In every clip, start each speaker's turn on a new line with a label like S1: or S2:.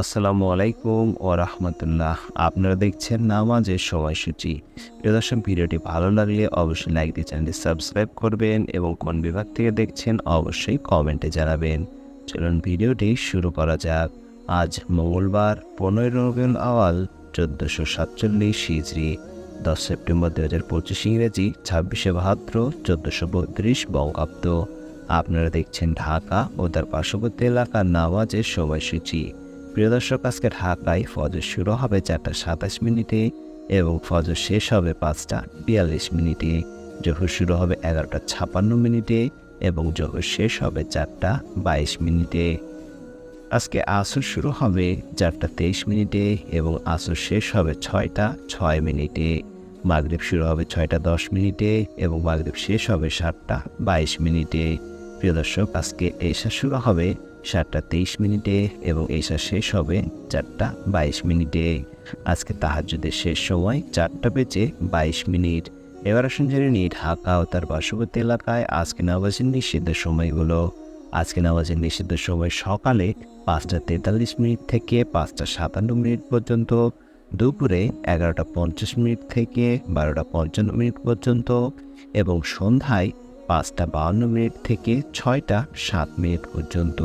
S1: আসসালামু আলাইকুম ও রাহমাতুল্লাহ। আপনারা দেখছেন নামাজের সময়সূচি। প্রিয় দর্শক, ভিডিওটি ভালো লাগলে অবশ্যই লাইক দিয়ে চ্যানেলটি সাবস্ক্রাইব করবেন এবং কোন বিভাগ থেকে দেখছেন অবশ্যই কমেন্টে জানাবেন। চলুন ভিডিওটি শুরু করা যাক। আজ মঙ্গলবার পনেরো রবিউল আওয়াল চোদ্দোশো সাতচল্লিশ হিজড়ি দশ সেপ্টেম্বর দু হাজার পঁচিশ ইংরেজি, ছাব্বিশে ভাদ্র, চোদ্দোশো বত্রিশ বঙ্গাব্দ। আপনারা দেখছেন ঢাকা ও তার পার্শ্ববর্তী এলাকার নামাজের সময়সূচি। প্রিয় দর্শক আজকে ঢাকায় ফজর শুরু হবে চারটা সাতাশ মিনিটে এবং ফজর শেষ হবে পাঁচটা বিয়াল্লিশ মিনিটে। জোহর শুরু হবে এগারোটা ছাপান্ন মিনিটে এবং জোহর শেষ হবে চারটা বাইশ মিনিটে। আজকে আসর শুরু হবে চারটা তেইশ মিনিটে এবং আসর শেষ হবে ছয়টা ছয় মিনিটে। মাগরিব শুরু হবে ছয়টা দশ মিনিটে এবং মাগরিব শেষ হবে সাতটা বাইশ মিনিটে। প্রিয় দর্শক, আজকে এশা শুরু হবে সাতটা তেইশ মিনিটে এবং এশা শেষ হবে চারটা বাইশ মিনিটে। আজকে তাহাজুদের শেষ সময় চারটা বেজে বাইশ মিনিট। এবার আসুন জেনে নিই ঢাকা ও তার পার্শ্ববর্তী এলাকায় আজকে নামাজের নিষিদ্ধ সময়গুলো। আজকে নামাজের নিষিদ্ধ সময় সকালে পাঁচটা তেতাল্লিশ মিনিট থেকে পাঁচটা সাতান্ন মিনিট পর্যন্ত, দুপুরে এগারোটা পঞ্চাশ মিনিট থেকে বারোটা পঞ্চান্ন মিনিট পর্যন্ত এবং সন্ধ্যায় পাঁচটা বাউন্ন মিনিট থেকে ছয়টা সাত মিনিট পর্যন্ত।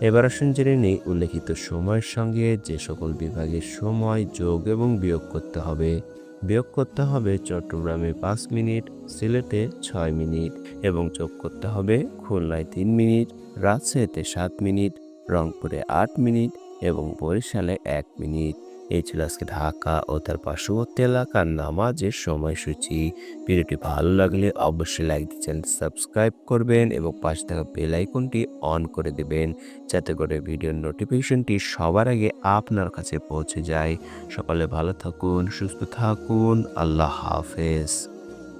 S2: এবার আসুন জেনে নেই উল্লেখিত সময়ের সঙ্গে যে সকল বিভাগের সময়, যোগ এবং বিয়োগ করতে হবে। বিয়োগ করতে হবে চট্টগ্রামে পাঁচ মিনিট, সিলেটে ছয় মিনিট এবং যোগ করতে হবে খুলনায় তিন মিনিট, রাজশাহীতে সাত মিনিট, রংপুরে আট মিনিট এবং বরিশালে এক মিনিট। এই ছিল আজকে ঢাকা ও তার পার্শ্ববর্তী এলাকার নামাজের সময়সূচি। ভিডিওটি ভালো লাগলে অবশ্যই লাইক দিচ্ছেন সাবস্ক্রাইব করবেন এবং পাশে থাকা বেল আইকনটি অন করে দেবেন, যাতে করে ভিডিওর নোটিফিকেশনটি সবার আগে আপনার কাছে পৌঁছে যায়। সকালে ভালো থাকুন, সুস্থ থাকুন, আল্লাহ হাফেজ।